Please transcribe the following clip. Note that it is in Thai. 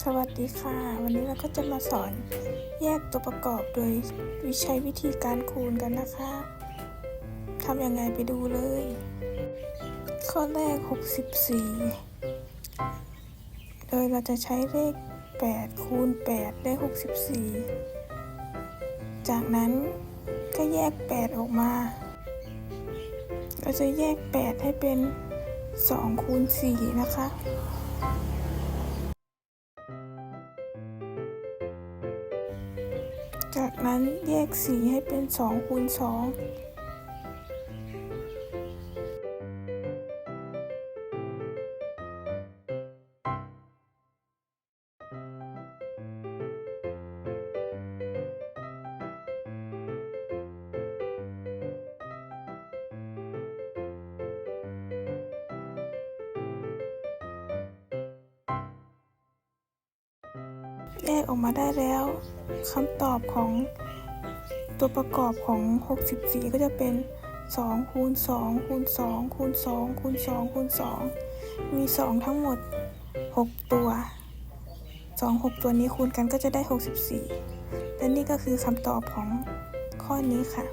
สวัสดีค่ะ วันนี้เราก็จะมาสอนแยกตัวประกอบโดยวิใช้วิธีการคูณกันนะคะทำยังไงไปดูเลย ข้อแรก 64 โดยเราจะใช้เลข 8 คูณ 8 ได้ 64 จากนั้นก็แยก 8 ออกมา เราจะแยก 8 ให้เป็น2คูณ4นะคะ จากนั้นแยกสีให้เป็น2คูณ2 แยกออกมาได้แล้วคำตอบของตัวประกอบของ 64 ก็จะเป็น 2 คูณ 2 คูณ 2 คูณ 2 คูณ 2 คูณ 2 มี 2 ทั้งหมด 6 ตัว 2 6 ตัวนี้คูณกันก็จะได้ 64 และนี่ก็คือคำตอบของข้อนี้ค่ะ